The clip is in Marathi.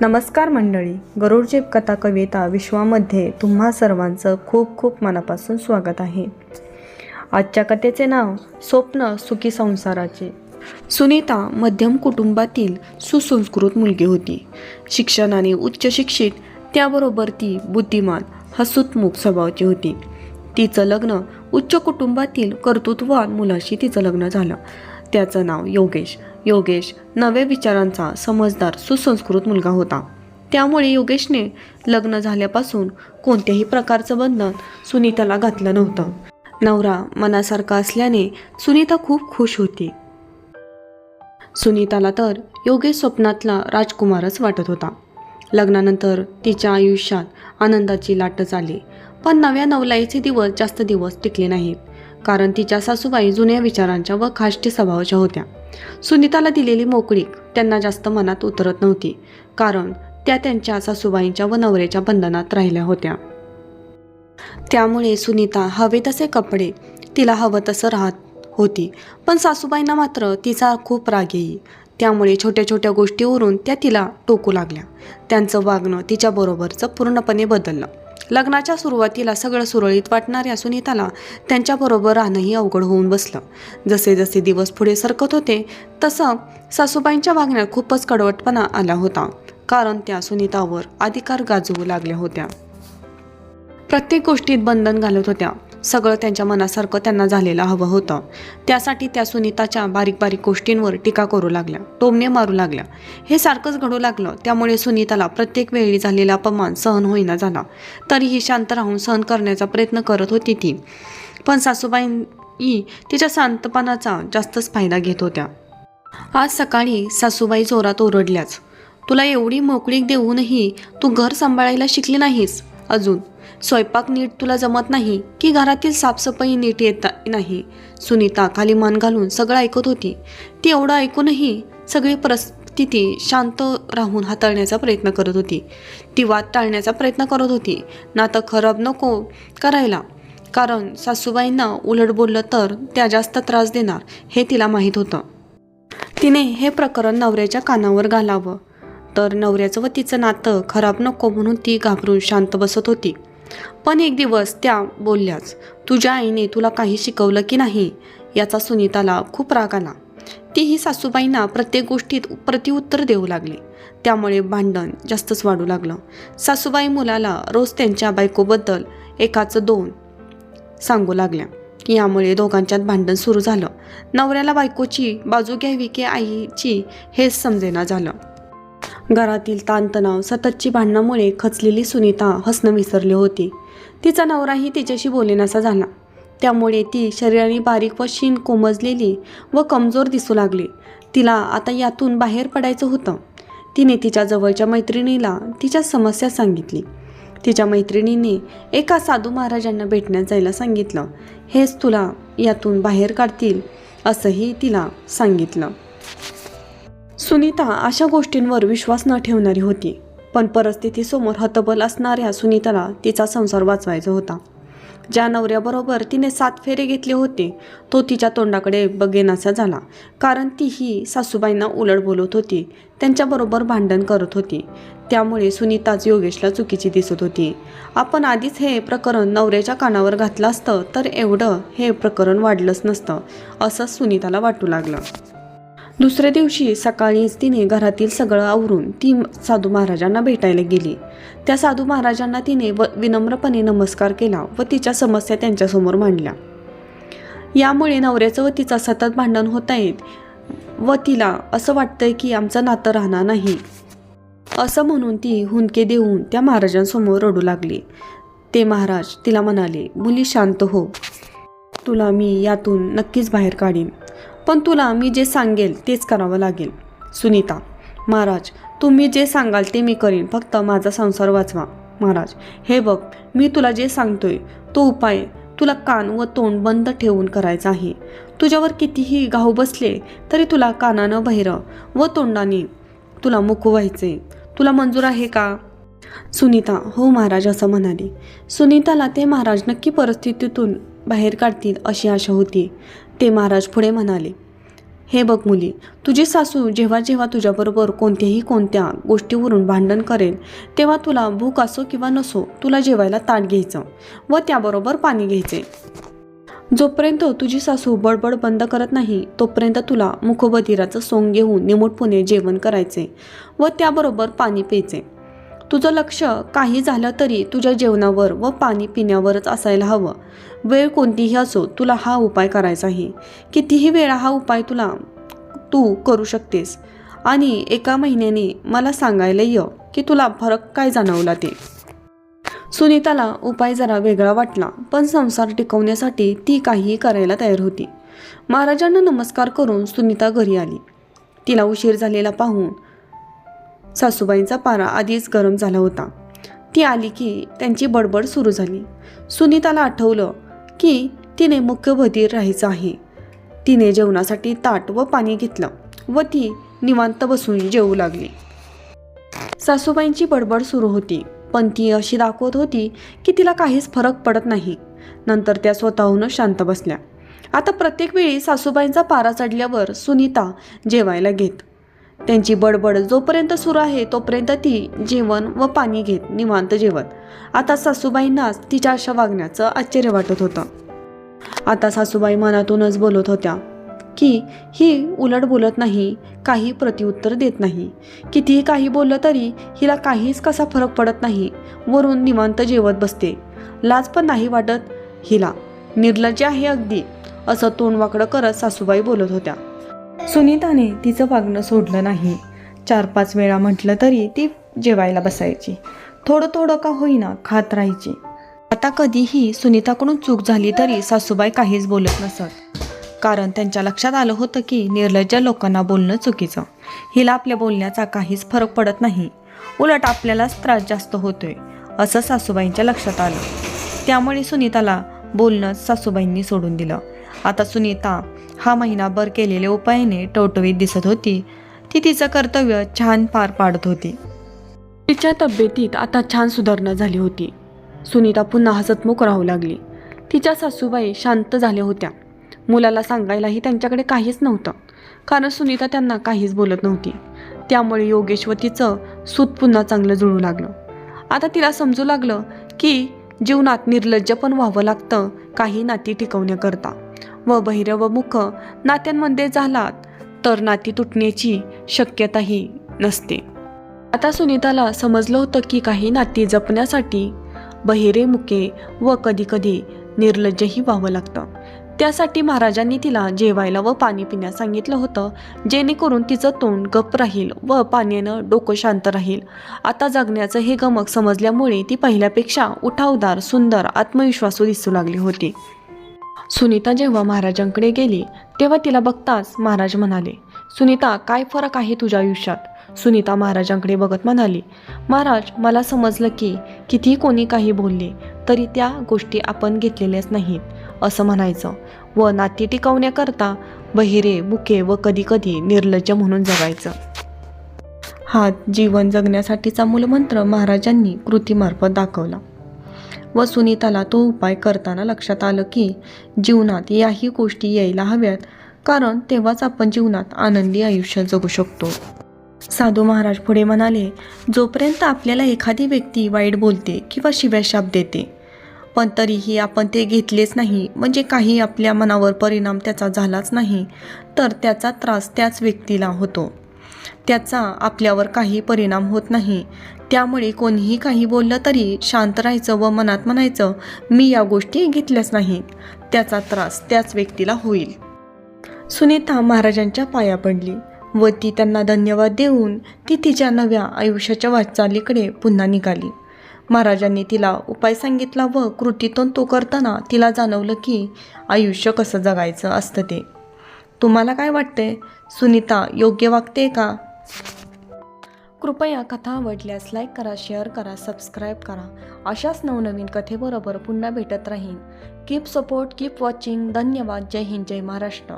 नमस्कार मंडळी गरुडचे कथा कविता विश्वामध्ये तुम्हा सर्वांचं खूप खूप मनापासून स्वागत आहे. आजच्या कथेचे नाव स्वप्न सुखी संसाराचे. सुनीता मध्यम कुटुंबातील सुसंस्कृत मुलगी होती. शिक्षणाने उच्च शिक्षित त्याबरोबर ती बुद्धिमान हसुतमुख स्वभावाची होती. तिचं लग्न उच्च कुटुंबातील कर्तृत्ववान मुलाशी तिचं लग्न झालं. त्याचं नाव योगेश. योगेश नव्या विचारांचा समजदार सुसंस्कृत मुलगा होता. त्यामुळे योगेशने लग्न झाल्यापासून कोणत्याही प्रकारचं बंधन सुनीताला घातलं नव्हतं. नवरा मनासारखा असल्याने सुनीता खूप खुश होती. सुनीताला तर योगेश स्वप्नातला राजकुमारच वाटत होता. लग्नानंतर तिच्या आयुष्यात आनंदाची लाटच आली. पण नव्या नवलाईचे दिवस जास्त दिवस टिकले नाहीत. कारण तिच्या सासूबाई जुन्या विचारांच्या व खाष्टी स्वभावाच्या होत्या. सुनीताला दिलेली मोकळीक त्यांना जास्त मनात उतरत नव्हती कारण त्या त्यांच्या सासूबाईंच्या व नवऱ्याच्या बंधनात राहिल्या होत्या. त्यामुळे सुनीता हवे तसे कपडे तिला हवं तसं राहत होती पण सासूबाईंना मात्र तिचा खूप राग येई. त्यामुळे छोट्या छोट्या गोष्टीवरून त्या तिला टोकू लागल्या. त्यांचं वागणं तिच्याबरोबरचं पूर्णपणे बदललं. लग्नाच्या सुरुवातीला सगळं सुरळीत वाटणाऱ्या सुनीताला त्यांच्याबरोबर राहणंही अवघड होऊन बसलं. जसे जसे दिवस पुढे सरकत होते तसं सासूबाईंच्या वागण्यात खूपच कडवटपणा आला होता. कारण त्या सुनीतावर अधिकार गाजवू लागल्या होत्या. प्रत्येक गोष्टीत बंधन घालत होत्या. सगळं त्यांच्या मनासारखं त्यांना झालेलं हवं होतं. त्यासाठी त्या सुनीताच्या बारीक बारीक गोष्टींवर टीका करू लागल्या. टोमणे मारू लागल्या. हे सारखंच घडू लागलं. त्यामुळे सुनीताला प्रत्येक वेळी झालेला अपमान सहन होईना झाला. तरीही शांत राहून सहन करण्याचा प्रयत्न करत होती ती. पण सासूबाई तिच्या शांतपणाचा जास्तच फायदा घेत होत्या. आज सकाळी सासूबाई जोरात ओरडल्याच. तुला एवढी मोकळीक देऊनही तू घर सांभाळायला शिकली नाहीस? अजून स्वयंपाक नीट तुला जमत नाही की घरातील साफसफाई नीट येत नाही. सुनीता खाली मान घालून सगळं ऐकत होती. ती एवढं ऐकूनही सगळी परिस्थिती शांत राहून हाताळण्याचा प्रयत्न करत होती. ती वाद टाळण्याचा प्रयत्न करत होती. नातं खराब नको करायला. कारण सासूबाईंना उलट बोललं तर त्या जास्त त्रास देणार हे तिला माहीत होतं. तिने हे प्रकरण नवऱ्याच्या कानावर घालावं. तर नवऱ्याचं व तिचं नातं खराब नको म्हणून ती घाबरून शांत बसत होती. पण एक दिवस त्या बोलल्याच तुझ्या आईने तुला काही शिकवलं की नाही? याचा सुनीताला खूप राग आला. तीही सासूबाईंना प्रत्येक गोष्टीत प्रतिउत्तर देऊ लागली. त्यामुळे भांडण जास्तच वाढू लागलं. सासूबाई मुलाला रोज त्यांच्या बायकोबद्दल एकाचं दोन सांगू लागल्या. यामुळे दोघांच्यात भांडण सुरू झालं. नवऱ्याला बायकोची बाजू घ्यावी की आईची हेच समजेना झालं. घरातील ताणतणाव सततची भांडणामुळे खचलेली सुनीता हसणं विसरली होती. तिचा नवराही तिच्याशी बोलेनासा झाला. त्यामुळे ती शरीराने बारीक व शीन कोमजलेली व कमजोर दिसू लागली. तिला आता यातून बाहेर पडायचं होतं. तिने तिच्या जवळच्या मैत्रिणीला तिच्या समस्या सांगितली. तिच्या मैत्रिणीने एका साधू महाराजांना भेटण्यात जायला सांगितलं. हेच तुला यातून बाहेर काढतील असंही तिला सांगितलं. सुनीता अशा गोष्टींवर विश्वास न ठेवणारी होती पण परिस्थितीसमोर हतबल असणाऱ्या सुनीताला तिचा संसार वाचवायचा होता. ज्या नवऱ्याबरोबर तिने सात फेरे घेतले होते तो तिच्या तोंडाकडे बघेनासा झाला कारण ती ही सासूबाईंना उलट बोलत होती त्यांच्याबरोबर भांडण करत होती. त्यामुळे सुनीताच योगेशला चुकीची दिसत होती. आपण आधीच हे प्रकरण नवऱ्याच्या कानावर घातलं असतं तर एवढं हे प्रकरण वाढलंच नसतं असं सुनीताला वाटू लागलं. दुसऱ्या दिवशी सकाळीच तिने घरातील सगळं आवरून ती साधू महाराजांना भेटायला गेली. त्या साधू महाराजांना तिने व विनम्रपणे नमस्कार केला व तिच्या समस्या त्यांच्यासमोर मांडल्या. यामुळे नवऱ्याचं व तिचा सतत भांडण होत आहेत व तिला असं वाटतंय की आमचं नातं राहणार नाही. असं म्हणून ती हुंदके देऊन त्या महाराजांसमोर रडू लागली. ते महाराज तिला म्हणाले मुली शांत हो. तुला मी यातून नक्कीच बाहेर काढीन. पण तुला मी जे सांगेल तेच करावं लागेल. सुनीता महाराज तुम्ही जे सांगाल ते मी करीन. फक्त माझा संसार वाचवा. महाराज हे बघ मी तुला जे सांगतोय तो उपाय तुला कान व तोंड बंद ठेवून करायचा आहे. तुझ्यावर कितीही घाऊ बसले तरी तुला कानानं बहिरं व तोंडाने तुला मुकू व्हायचे तुला मंजूर आहे का? सुनीता हो महाराज असं म्हणाली. सुनीताला ते महाराज नक्की परिस्थितीतून बाहेर काढतील अशी आशा होती. ते महाराज पुढे म्हणाले हे बघ मुली तुझी सासू जेव्हा जेव्हा तुझ्याबरोबर कोणत्याही कोणत्या गोष्टीवरून भांडण करेल तेव्हा तुला भूक असो किंवा नसो तुला जेवायला ताट घ्यायचं व त्याबरोबर पाणी घ्यायचे. जोपर्यंत तुझी सासू बडबड बंद करत नाही तोपर्यंत तुला मुखबधिराचं सोंग घेऊन निमूटपणे जेवण करायचे व त्याबरोबर पाणी प्यायचे. तुझं लक्ष काही झालं तरी तुझ्या जेवणावर व पाणी पिण्यावरच असायला हवं. वेळ कोणतीही असो तुला हा उपाय करायचा आहे कितीही वेळा हा उपाय तुला तू करू शकतेस. आणि एका महिन्याने मला सांगायला ये की तुला फरक काय जाणवला ते. सुनीताला उपाय जरा वेगळा वाटला पण संसार टिकवण्यासाठी ती काहीही करायला तयार होती. महाराजांना नमस्कार करून सुनीता घरी आली. तिला उशीर झालेला पाहून सासूबाईंचा पारा आधीच गरम झाला होता. ती आली की त्यांची बडबड सुरू झाली. सुनीताला आठवलं की तिने मुख्य भदीर राहायचं आहे. तिने जेवणासाठी ताट व पाणी घेतलं व ती निवांत बसून जेवू लागली. सासूबाईंची बडबड सुरू होती पण ती अशी दाखवत होती की तिला काहीच फरक पडत नाही. नंतर त्या स्वतःहून शांत बसल्या. आता प्रत्येक वेळी सासूबाईंचा पारा चढल्यावर सुनीता जेवायला घेत. त्यांची बडबड जोपर्यंत सुरू आहे तोपर्यंत ती जेवण व पाणी घेत निवांत जेवत. आता सासूबाईंनाच तिच्या अशा वागण्याचं आश्चर्य वाटत होतं. आता सासूबाई मनातूनच बोलत होत्या की ही उलट बोलत नाही काही प्रतिउत्तर देत नाही. कितीही काही बोललं तरी हिला काहीच कसा फरक पडत नाही वरून निवांत जेवत बसते. लाज पण नाही वाटत हिला. निर्लज्ज आहे अगदी असं तोंड वाकडं करत सासूबाई बोलत होत्या. सुनीताने तिचं वागणं सोडलं नाही. चार पाच वेळा म्हटलं तरी ती जेवायला बसायची. थोडं थोडं का होईना खात राहायची. आता कधीही सुनीताकडून चूक झाली तरी सासूबाई काहीच बोलत नसत. कारण त्यांच्या लक्षात आलं होतं की निर्लज्ज लोकांना बोलणं चुकीचं. हिला आपल्या बोलण्याचा काहीच फरक पडत नाही. उलट आपल्यालाच त्रास जास्त होतोय असं सासूबाईंच्या लक्षात आलं. त्यामुळे सुनीताला बोलणं सासूबाईंनी सोडून दिलं. आता सुनीता हा महिनाभर केलेल्या उपायाने टवटवीत दिसत होती. ती तिचं कर्तव्य छान पार पाडत होती. तिच्या तब्येतीत आता छान सुधारणा झाली होती. सुनीता पुन्हा हसतमुख राहू लागली. तिच्या सासूबाई शांत झाल्या होत्या. मुलाला सांगायलाही त्यांच्याकडे काहीच नव्हतं. कारण सुनीता त्यांना काहीच बोलत नव्हती. त्यामुळे योगेश व तिचं सूत पुन्हा चांगलं जुळू लागलं. आता तिला समजू लागलं की जीवनात निर्लज्ज पण व्हावं लागतं काही नाती टिकवण्याकरता. व बहिर व मुख नात्यांमध्ये झालात तर नाती तुटण्याची शक्यताही नसते. आता सुनीताला समजलं होतं की काही नाती जपण्यासाठी बहिरे मुके व कधीकधी निर्लज्जही व्हावं लागतं. त्यासाठी महाराजांनी तिला जेवायला व पाणी पिण्यास सांगितलं होतं जेणेकरून तिचं तोंड गप्प राहील व पाण्यानं डोकं शांत राहील. आता जगण्याचं हे गमक समजल्यामुळे ती पहिल्यापेक्षा उठावदार सुंदर आत्मविश्वासू दिसू लागली होती. सुनीता जेव्हा महाराजांकडे गेली तेव्हा तिला बघताच महाराज म्हणाले सुनीता काय फरक आहे तुझ्या आयुष्यात? सुनीता महाराजांकडे बघत म्हणाली महाराज मला समजलं की कितीही कोणी काही बोलले तरी त्या गोष्टी आपण घेतलेल्याच नाहीत असं म्हणायचं. व नाती टिकवण्याकरता बहिरे बुके व कधीकधी निर्लज्ज म्हणून जगायचं. हा जीवन जगण्यासाठीचा मूलमंत्र महाराजांनी कृतीमार्फत दाखवला. व सुनीताला तो उपाय करताना लक्षात आलं की जीवनात याही गोष्टी यायला हव्यात कारण तेव्हाच आपण जीवनात आनंदी आयुष्य जगू शकतो. साधू महाराज पुढे म्हणाले जोपर्यंत आपल्याला एखादी व्यक्ती वाईट बोलते किंवा शिव्याशाप देते पण तरीही आपण ते घेतलेच नाही म्हणजे काही आपल्या मनावर परिणाम त्याचा झालाच नाही तर त्याचा त्रास त्याच व्यक्तीला होतो. त्याचा आपल्यावर काही परिणाम होत नाही. त्यामुळे कोणीही काही बोललं तरी शांत राहायचं व मनात म्हणायचं मी या गोष्टी घेतल्याच नाहीत त्याचा त्रास त्याच व्यक्तीला होईल. सुनीता महाराजांच्या पाया पडली व ती त्यांना धन्यवाद देऊन ती तिच्या नव्या आयुष्याच्या वाटचालीकडे पुन्हा निघाली. महाराजांनी तिला उपाय सांगितला व कृतीतून तो करताना तिला जाणवलं की आयुष्य कसं जगायचं असतं ते. तुम्हाला काय वाटतंय? सुनीता योग्य वागते का? कृपया कथा आवडल्यास लाईक करा शेअर करा सबस्क्राईब करा. अशाच नवनवीन कथेबरोबर पुन्हा भेटत राहीन. कीप सपोर्ट कीप वॉचिंग धन्यवाद. जय हिंद जय महाराष्ट्र.